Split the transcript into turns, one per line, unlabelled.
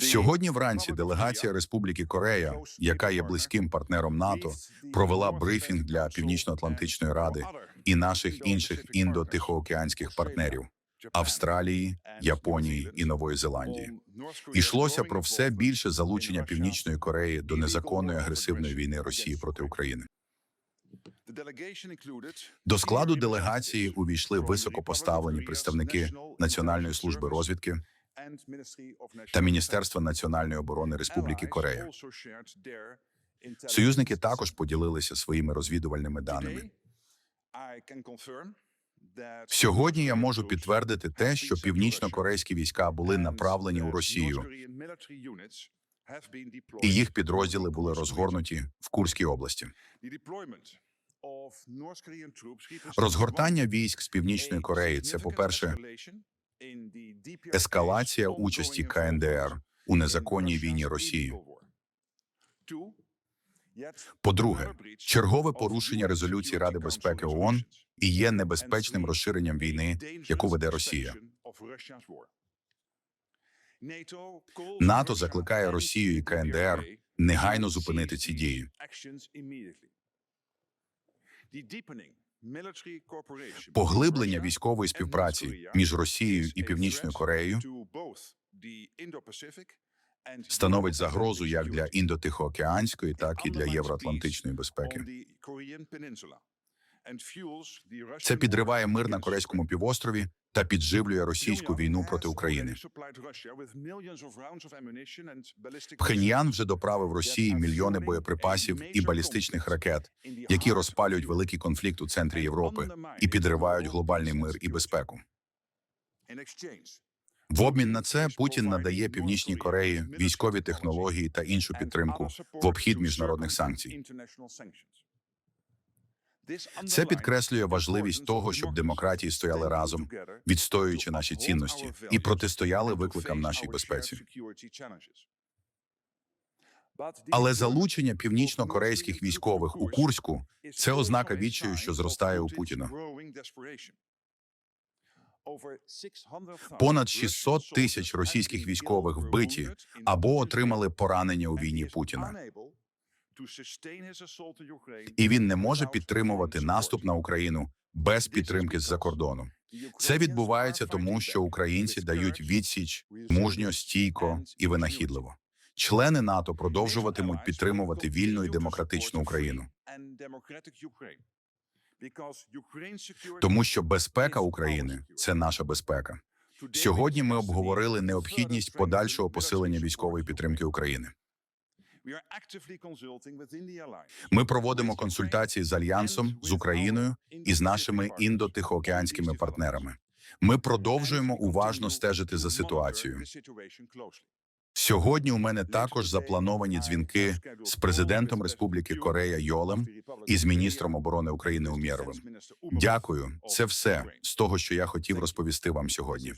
Сьогодні вранці делегація Республіки Корея, яка є близьким партнером НАТО, провела брифінг для Північно-Атлантичної ради і наших інших індо-тихоокеанських партнерів Австралії, Японії і Нової Зеландії. Ішлося про все більше залучення Північної Кореї до незаконної агресивної війни Росії проти України. До складу делегації увійшли високопоставлені представники Національної служби розвідки та Міністерства національної оборони Республіки Корея. Союзники також поділилися своїми розвідувальними даними. Сьогодні я можу підтвердити те, що північно-корейські війська були направлені у Росію, і їх підрозділи були розгорнуті в Курській області. Розгортання військ з північної Кореї це, по-перше, ескалація участі КНДР у незаконній війні Росії. По-друге, чергове порушення резолюції Ради безпеки ООН і є небезпечним розширенням війни, яку веде Росія. НАТО закликає Росію і КНДР негайно зупинити ці дії. Поглиблення військової співпраці між Росією і Північною Кореєю становить загрозу як для індотихоокеанської, так і для євроатлантичної безпеки. Це підриває мир на корейському півострові та підживлює російську війну проти України. Пхеньян вже доправив Росії мільйони боєприпасів і балістичних ракет, які розпалюють великий конфлікт у центрі Європи і підривають глобальний мир і безпеку. В обмін на це Путін надає Північній Кореї військові технології та іншу підтримку в обхід міжнародних санкцій. Це підкреслює важливість того, щоб демократії стояли разом, відстоюючи наші цінності і протистояли викликам нашій безпеці. Але залучення північно-корейських військових у Курську це ознака відчаю, що зростає у Путіна. Понад 600 тисяч російських військових вбиті або отримали поранення у війні Путіна. І він не може підтримувати наступ на Україну без підтримки з-за кордону. Це відбувається тому, що українці дають відсіч мужньо, стійко і винахідливо. Члени НАТО продовжуватимуть підтримувати вільну і демократичну Україну. Тому що безпека України це наша безпека. Сьогодні ми обговорили необхідність подальшого посилення військової підтримки України. Ми проводимо консультації з альянсом, з Україною і з нашими індо-тихоокеанськими партнерами. Ми продовжуємо уважно стежити за ситуацією. Сьогодні у мене також заплановані дзвінки з президентом Республіки Корея Йолем і з міністром оборони України Умєровим. Дякую. Це все з того, що я хотів розповісти вам сьогодні.